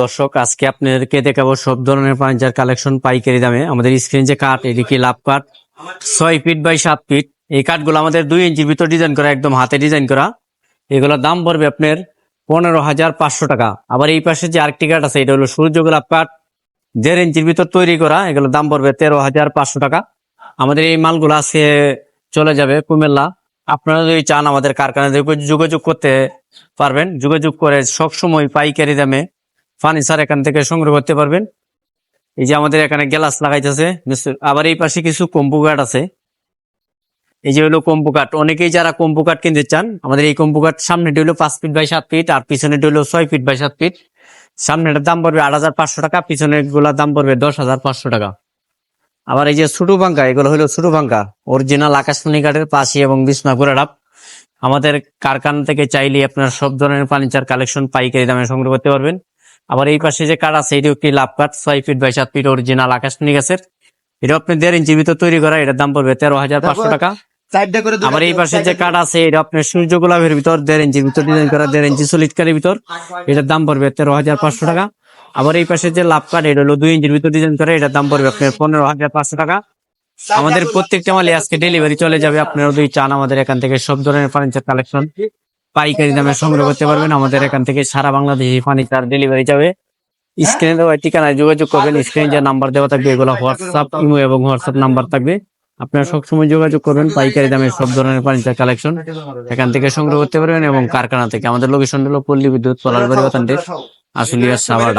দর্শক, আজকে আপনাদেরকে দেখাবো সব ধরনের ফার্নিচার কালেকশন পাইকারি দামে। আমাদের স্ক্রিন যে কাঠ এদিকে লাভ কাঠ? ছয় ফিট বাই সাত ফিট এই কাঠগুলো আমাদের দুই ইঞ্চির ভিতর ডিজাইন করা, একদম হাতে ডিজাইন করা। এগুলোর দাম পড়বে আপনার পনেরো হাজার পাঁচশো টাকা। আবার এই পাশে যে আরেকটি কাঠ আছে, এটা হলো সূর্য গোলাপ কাঠ। দেড় ইঞ্চির ভিতর তৈরি করা, এগুলোর দাম পড়বে তেরো হাজার পাঁচশো টাকা। আমাদের এই মালগুলো আজকে চলে যাবে কুমিল্লা। আপনারা যদি চান আমাদের কারখানাতে যোগাযোগ করতে পারবেন। যোগাযোগ করে সবসময় পাইকারি দামে ফার্নিচার এখান থেকে সংগ্রহ করতে পারবেন। এই যে আমাদের এখানে গ্লাস লাগাইতেছে আবার এই পাশে কিছু কম্পু কাঠ আছে। এই যে হলো কম্পু কাঠ। অনেকেই যারা কম্পু কাঠ কিনতে চান, আমাদের এই কম্পু কাঠ সামনেটি হলো পাঁচ ফিট বাই সাত ফিট, আর পিছনেটি হলো ছয় ফিট বাই সাত ফিট। সামনেটার দাম পড়বে আট হাজার পাঁচশো টাকা পিছনেরগুলার দাম পড়বে দশ হাজার পাঁচশো টাকা। আবার এই যে ছোট পাঙ্কা এগুলো হলো ছোট ভাঙ্গা। অরিজিনাল আকাশমণি কাঠের পাশে এবং বিছনা করে ডাব। আমাদের কারখানা থেকে চাইলে আপনার সব ধরনের ফার্নিচার কালেকশন পাইকারি দামে সংগ্রহ করতে পারবেন। আবার এই পাশে যে কাঠ আছে এটি একটি লাভ কাঠ? ছয় ফিট বাই সাত ফিট অরিজিনাল আকাশমণি গাছের এটা আপনি দেড় ইঞ্চির ভিতর তৈরি করা এটার দাম পড়বে তেরো হাজার পাঁচশো টাকা। আবার এই পাশে যে কাঠ আছে এটা আপনার সূর্য গোলাপের ভিতর দেড় ইঞ্চির ভিতর ডিজাইন করা দেড় ইঞ্চি সলিডকারের ভিতর। এটার দাম পড়বে তেরো হাজার পাঁচশো টাকা। আবার এই পাশে যে লাভ কাঠ এটা হলো দুই ইঞ্চির ভিতর ডিজাইন করা এটার দাম পড়বে আপনার পনেরো হাজার পাঁচশো টাকা। আমাদের প্রত্যেকটা মালে আজকে ডেলিভারি চলে যাবে আপনারা যদি চান আমাদের এখান থেকে সব ধরনের ফার্নিচার কালেকশন পাইকারি দামে সংগ্রহ করতে পারবেন। আমাদের এখান থেকে সারা বাংলাদেশে ফার্নিচার ডেলিভারি যাবে। স্ক্রিনে দেওয়া ঠিকানায় যোগাযোগ করবেন। স্ক্রিনে যে নাম্বার দেওয়া থাকবে, এগুলো হোয়াটসঅ্যাপ ইমো এবং হোয়াটসঅ্যাপ নাম্বার থাকবে। আপনারা সবসময় যোগাযোগ করবেন। পাইকারি দামে সব ধরনের ফার্নিচার কালেকশন এখান থেকে সংগ্রহ করতে পারবেন এবং কারখানা থেকে। আমাদের লোকেশন হলো পল্লী বিদ্যুৎ পলালবাড়ি বাতানটের আসলিয়া সাভার।